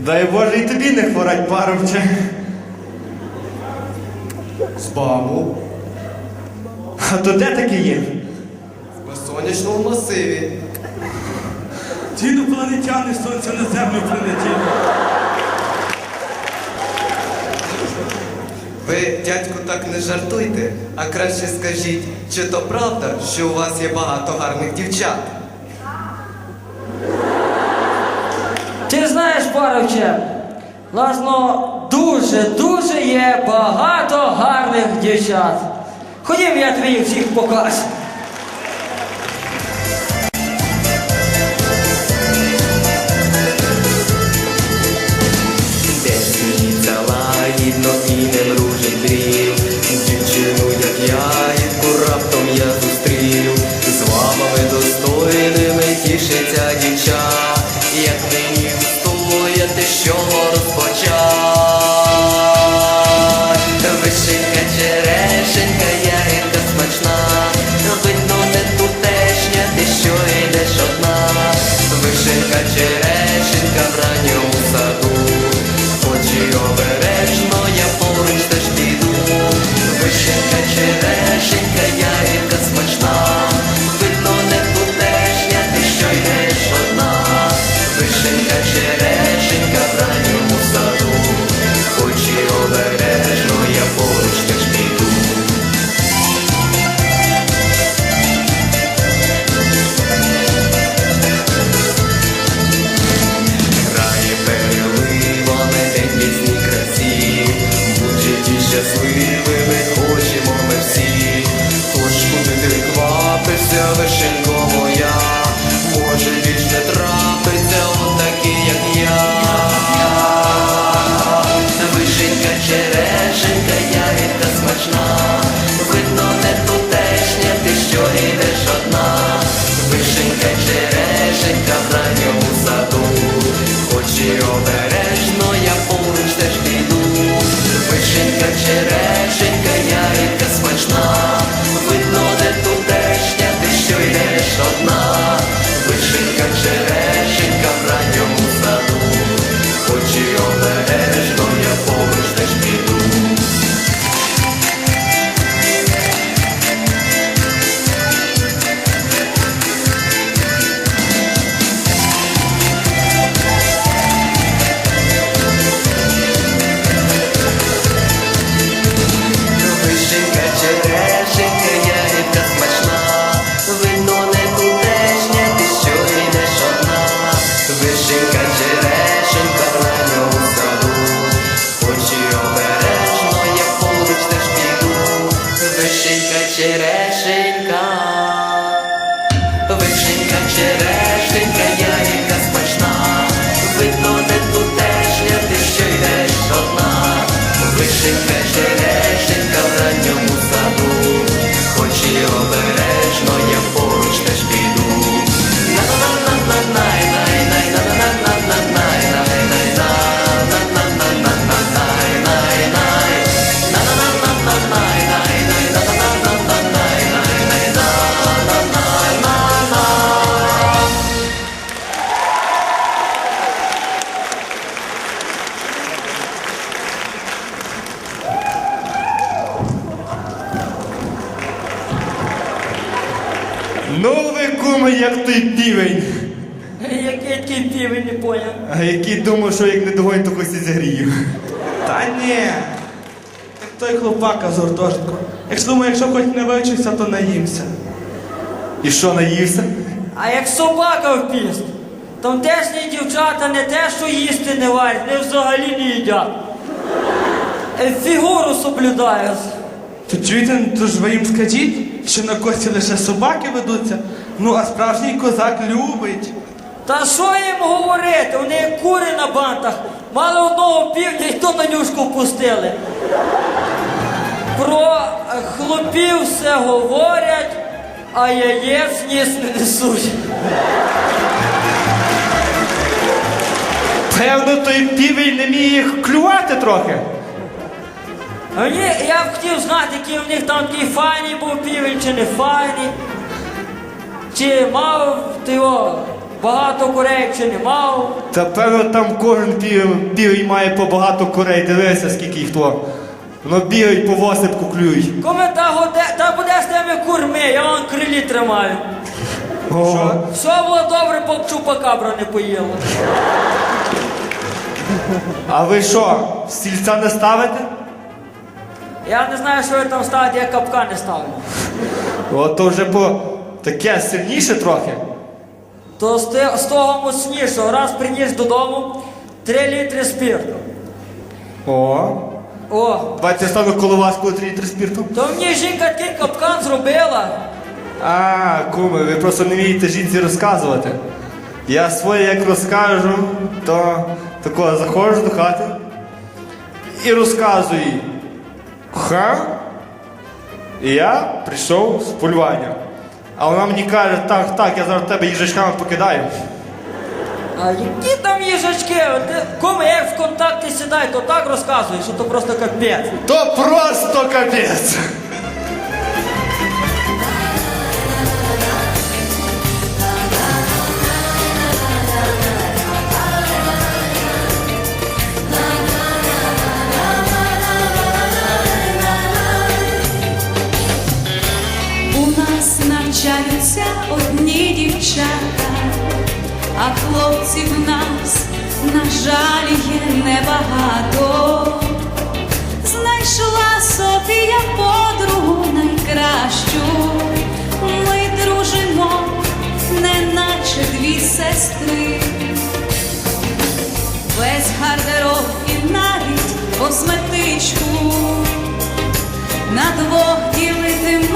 Дай Боже, і тобі не хворать, парубче. З бабу. А то де таке є? На сонячному масиві. Ті інопланетяни сонця на землю прилетіли. Ви, дядьку, так не жартуйте, а краще скажіть, чи то правда, що у вас є багато гарних дівчат? Знаєш, Паровче, власно, дуже, дуже є багато гарних дівчат. Ходім, я тобі їх всіх покажу. Встояти, Вишенька, півень. Який такий півень не поняв. А який думав, що як не догонь, то когось і загрію. Та ні. Як той хлопака з гуртожитку. Якщо думаю, якщо хоч не вивчився, то наїмся. І що наївся? А як собака в піст, тамтешні дівчата не те, що їсти не варять, вони взагалі не їдять. Е, Фігуру соблюдають. То чуєте, то ж ви їм скажіть, що на кості лише собаки ведуться. Ну, а справжній козак любить. Та що їм говорити? Вони як кури на бантах. Мали одного півня і то на нюшку пустили. Про хлопів все говорять, а яєць ніс не несуть. Певно, той півень не міг їх клювати трохи. Мені, я б хотів знати, який у них там такий файний був півень чи не файний. Чи мав ти його багато курей чи не мав. Та певно там кожен пів, півень має по багато курей. Дивися, скільки їх то. Воно бігають по восипку клюють. Коме та, годе, та буде з тими курми, я вам крилі тримаю. О, Все було добре, поки чупакабра не поїла. а ви що, стільця не ставите? Я не знаю, що ви там ставите, я капка не ставлю. От то вже по таке сильніше трохи. То з, те- з того моцнішого, раз приніс додому 3 літри спирту. О, О, давайте я стану коло вас, коли 3 літри спірту. то мені жінка такий капкан зробила. А, куми, ви просто не вмієте жінці розказувати. Я своє як розкажу, то тако заходжу до хати і розказую їй. Ха? І я прийшов з полювання. А вона мені каже, так, так, я зараз тебе їжачками покидаю. А які там їжачки? Ти, кому як в контакті сідай, то так розказуєш, що то просто капець. То просто капець. Небагато. Знайшла Софія подругу найкращу. Ми дружимо, неначе дві сестри. Весь гардероб і навіть косметичку на двох ділити